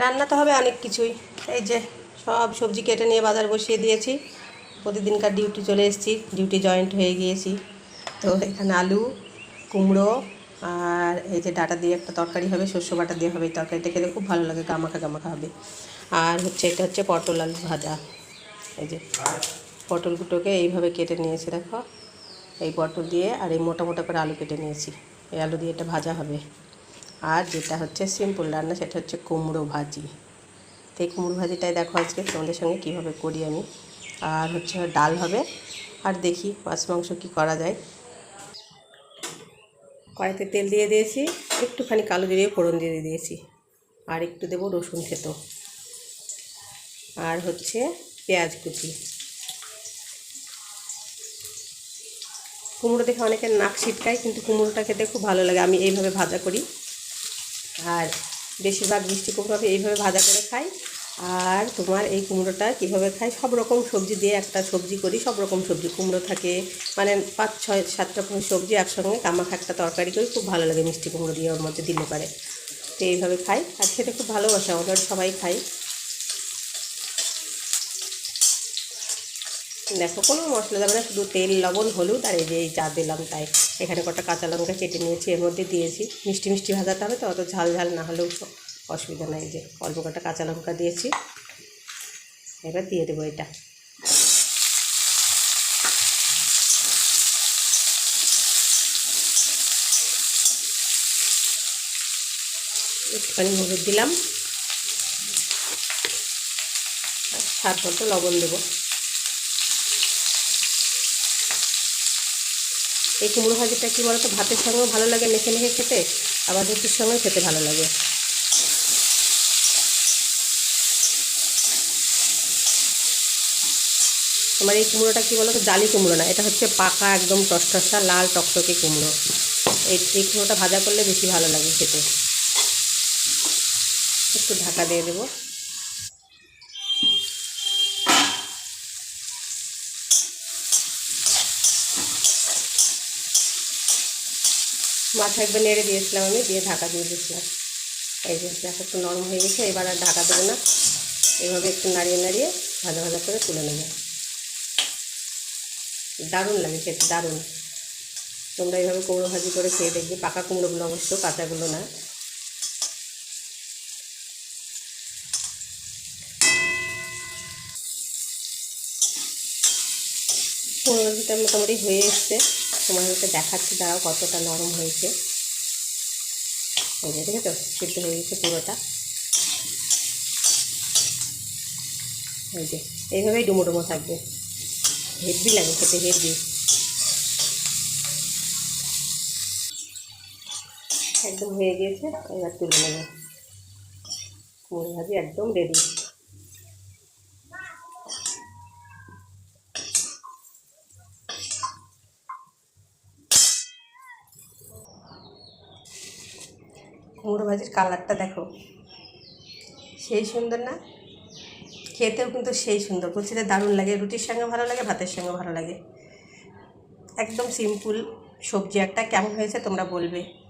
রান্না তো হবে অনেক কিছুই। এই যে সব সবজি কেটে নিয়ে বাজার বসিয়ে দিয়েছি। প্রতিদিনকার ডিউটি চলে এসেছি, ডিউটি জয়েন্ট হয়ে গিয়েছি। তো এখানে আলু, কুমড়ো আর এই যে ডাটা দিয়ে একটা তরকারি হবে শস্য বাটা দিয়ে হবে। এই তরকারিটা খেতে খুব ভালো লাগে, গামাখা গামাখা হবে। আর হচ্ছে এটা হচ্ছে পটল আলু ভাজা। এই যে পটলগুলোকে এইভাবে কেটে নিয়েছি, দেখো। এই পটল দিয়ে আর এই মোটা মোটা করে আলু কেটে নিয়েছি। এই আলু দিয়ে এটা ভাজা হবে। আর যেটা হচ্ছে সিম্পল রান্না, সেটা হচ্ছে কুমড়ো ভাজি। তো এই কুমড়ো ভাজিটাই দেখো আজকে তোমাদের সঙ্গে কীভাবে করি আমি। আর হচ্ছে ডাল হবে। আর দেখি মাছ মাংস কী করা যায়। কড়াইতে তেল দিয়ে দিয়েছি। একটুখানি কালো দিয়ে ফোড়ন দিয়ে দিয়েছি। আর একটু দেবো রসুন খেতো আর হচ্ছে পেঁয়াজ কুচি। কুমড়ো দেখে অনেকের নাক ছিটকায়, কিন্তু কুমড়োটা খেতে খুব ভালো লাগে। আমি এইভাবে ভাজা করি। আর বেশিরভাগ মিষ্টি কুমড়ো আমি এইভাবে ভাজা করে খাই। আর তোমার এই কুমড়োটা কীভাবে খাই? সব রকম সবজি দিয়ে একটা সবজি করি, সব রকম সবজি। কুমড়ো থাকে মানে পাঁচ, ছয়, সাত রকম সবজি একসঙ্গে, কামাখা একটা তরকারি করি, খুব ভালো লাগে মিষ্টি কুমড়ো দিয়ে ওর মধ্যে দিলে পারে। তো এইভাবে খাই, আর খেতে খুব ভালোবাসে, আমাদের সবাই খাই। দেখো, কোনো মশলা দেবে না, শুধু তেল, লবণ, হলুদ আর এই যে এই চা দিলাম তাই। এখানে কটা কাঁচা লঙ্কা কেটে নিয়েছি, এর মধ্যে দিয়েছি। মিষ্টি মিষ্টি ভাজাতে হবে, তো অত ঝাল ঝাল না হলেও অসুবিধা নাই যে অল্প কটা কাঁচা লঙ্কা দিয়েছি। এবার দিয়ে দেবো এটা। একটুখানি হলুদ দিলাম। স্বাদ মতো লবণ দেবো। এই কুমড়ো ভাজিটা কী বলতো, ভাতের সঙ্গেও ভালো লাগে মেখে মেখে খেতে, আবার রুটির সঙ্গেও খেতে ভালো লাগে? তোমার এই কুমড়োটা কী বলতো, জালি কুমড়ো না, এটা হচ্ছে পাকা একদম টসটসা লাল টকটকে কুমড়ো। এই এই কুমড়োটা ভাজা করলে বেশি ভালো লাগে খেতে। একটু ঢাকা দিয়ে দেবো। মাথা একবার নেড়ে দিয়েছিলাম আমি, দিয়ে ঢাকা দিয়ে দিয়েছিলাম। এই যে দেখো একটু নরম হয়ে গেছে, এবার আর ঢাকা দেবো না। এভাবে একটু নাড়িয়ে নাড়িয়ে ভালো ভালো করে তুলে নেব। দারুণ লাগে খেতে, দারুণ। তোমরা এইভাবে কুমড়ো ভাজি করে খেয়ে দেখবে, পাকা কুমড়োগুলো অবশ্য কাঁচাগুলো না। কুমড়ো ভাজিটা মোটামুটি হয়ে এসছে। তোমাদেরকে দেখাচ্ছি, দাঁড়াও কতটা নরম হয়েছে। এই যে, দেখেছ? সিদ্ধ হয়ে গেছে পুরোটা। এই যে, এইভাবেই ডুমো ডুমো থাকবে। হেভি লাগে খেতে, হেভি। একদম হয়ে গিয়েছে, এবার তুলে নেব। কুমড়ো ভাজি একদম রেডি কুমড়ো ভাজির কালারটা দেখো। সেই সুন্দর না? খেতেও কিন্তু সেই সুন্দর। কুচিতে দারুণ লাগে। রুটির সঙ্গে ভালো লাগে, ভাতের সঙ্গে ভালো লাগে। একদম সিম্পল সবজি একটা। কেমন হয়েছে তোমরা বলবে।